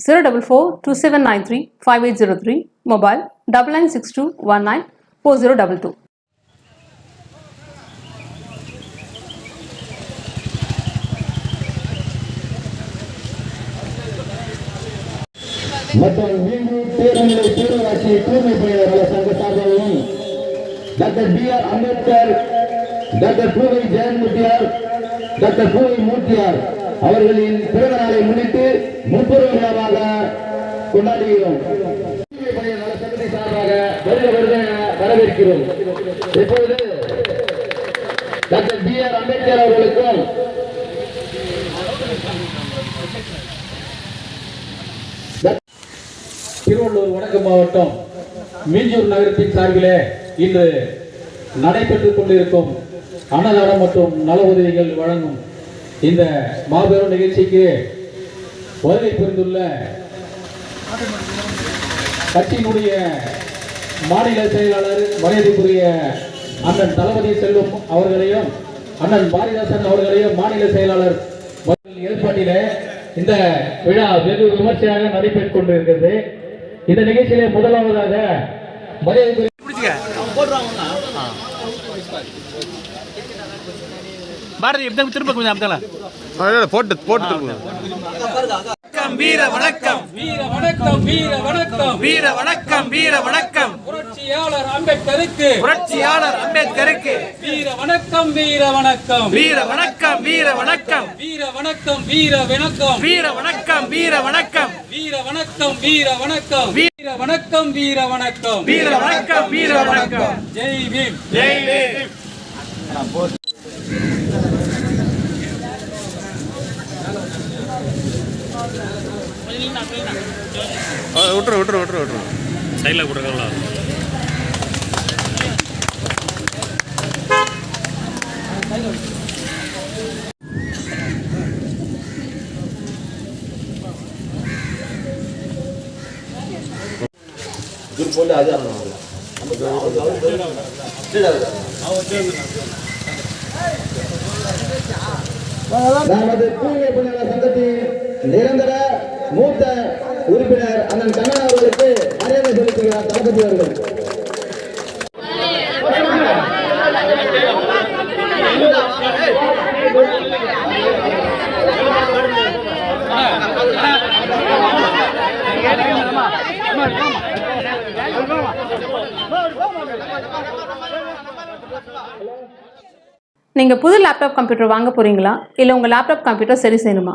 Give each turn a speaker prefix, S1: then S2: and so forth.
S1: zero double four two seven nine three five eight zero three mobile double nine six two one nine four zero double two
S2: மற்றும் மீண்டு பேரங்களை பேரூராட்சியை தூய்மைப்படுகிற சங்க சார்பாகவும் doctor B R Ambedkar doctor Poovai Jaganmoorthiyar doctor பூவை மூர்த்தியார் அவர்களின் பிறந்த நாளை முன்னிட்டு முப்பது விழாவாக கொண்டாடுகிறோம். சங்கத்தை சார்பாக வருக வருக வரவேற்கிறோம். இப்பொழுது டாக்டர் பி ஆர் அம்பேத்கர் அவர்களுக்கும்
S3: திருவள்ளூர் வடக்கு மாவட்டம் மீஞ்சூர் நகரத்தின் சார்பிலே இன்று நடைபெற்றுக் கொண்டிருக்கும் அன்னதானம் மற்றும் நல உதவிகள் வழங்கும் இந்த மாபெரும் நிகழ்ச்சிக்கு வருகை புரிந்துள்ள கட்சியினுடைய மாநில செயலாளர் மரியாதைக்குரிய அண்ணன் தளபதி செல்வம் அவர்களையும் அண்ணன் பாரதிதாசன் அவர்களையும் மாநில செயலாளர் ஏற்பாட்டில ஏற்பாட்டிலே இந்த விழா வெகு விமர்சையாக நடைபெற்றுக் கொண்டிருக்கிறது. இந்த நிகழ்ச்சியிலே முதலாவதாக மரியாதைக்குரிய
S4: பாரதி இப்படி திரும்ப கொஞ்சம் அப்படிங்களா
S5: போட்டு போட்டு.
S4: வீர வணக்கம்
S6: வீர வணக்கம் வீர வணக்கம்
S4: வீர வணக்கம் வீர வணக்கம்
S6: புரட்சியாளர் அம்பேத்கருக்கு
S4: புரட்சியாளர் அம்பேத்கருக்கு
S6: வீர வணக்கம் வீர வணக்கம்
S4: வீர வணக்கம் வீர வணக்கம்
S6: வீர வணக்கம் வீர வணக்கம்
S4: வீர வணக்கம் வீர வணக்கம்
S6: வீர வணக்கம் வீர வணக்கம் வீர வணக்கம் வீர வணக்கம்
S4: வீர வணக்கம் வீர வணக்கம்
S6: ஜெய் பீம்
S4: ஜெய் பீம்.
S5: விட்டுரு விட்டுரு விட்டுரு விட்டுரு.
S2: சைடில் கொடுக்கல போட்டு அது நமது கூலிப்பணியாளர் சங்கத்தின் நிரந்தர மூத்த உறுப்பினர் அண்ணன் கண்ணன் அவர்களுக்கு மரியாதை செலுத்துகிறார் தளபதி அவர்கள்.
S1: நீங்கள் புது லேப்டாப் கம்ப்யூட்டர் வாங்க போகிறீங்களா இல்லை உங்கள் லேப்டாப் கம்ப்யூட்டர் சரி செய்யணுமா?